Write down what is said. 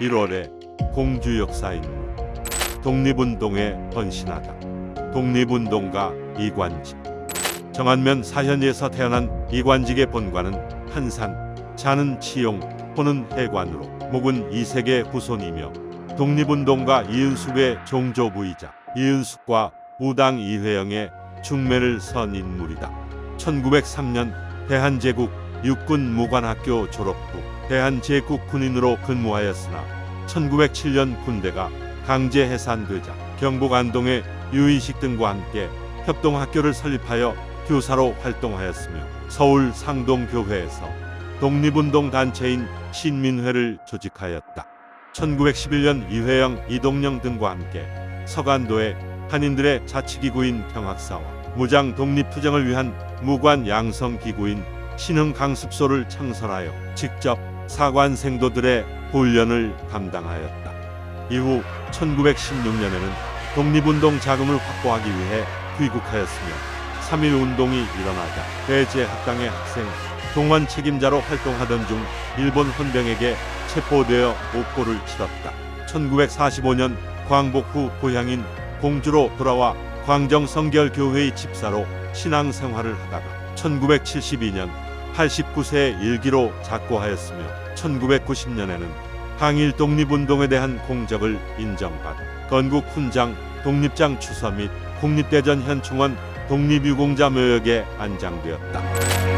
1월에 공주 역사 인물 독립운동에 헌신하다. 독립운동가 이관직. 정안면 사현리에서 태어난 이관직의 본관은 한산 자는 치용 호는 해관으로 목은 이색의 후손이며 독립운동가 이은숙의 종조부이자 이은숙과 우당 이회영의 중매를 선 인물이다. 1903년 대한제국 육군무관학교 졸업 후 대한제국 군인으로 근무하였으나 1907년 군대가 강제 해산되자 경북 안동의 유인식 등과 함께 협동학교를 설립하여 교사로 활동하였으며 서울 상동교회에서 독립운동 단체인 신민회를 조직하였다. 1911년 이회영, 이동영 등과 함께 서간도에 한인들의 자치기구인 평학사와 무장 독립투쟁을 위한 무관 양성기구인 신흥강습소를 창설하여 직접 사관 생도들의 훈련을 감당하였다. 이후 1916년에는 독립운동 자금을 확보하기 위해 귀국하였으며 3.1 운동이 일어나자 대제학당의 학생 동원 책임자로 활동하던 중 일본 헌병에게 체포되어 옥고를 치렀다. 1945년 광복 후 고향인 공주로 돌아와 광정 성결교회의 집사로 신앙생활을 하다가 1972년 89세의 일기로 작고하였으며 1990년에는 항일 독립운동에 대한 공적을 인정받아 건국 훈장, 독립장 추서 및 국립대전 현충원 독립유공자 묘역에 안장되었다.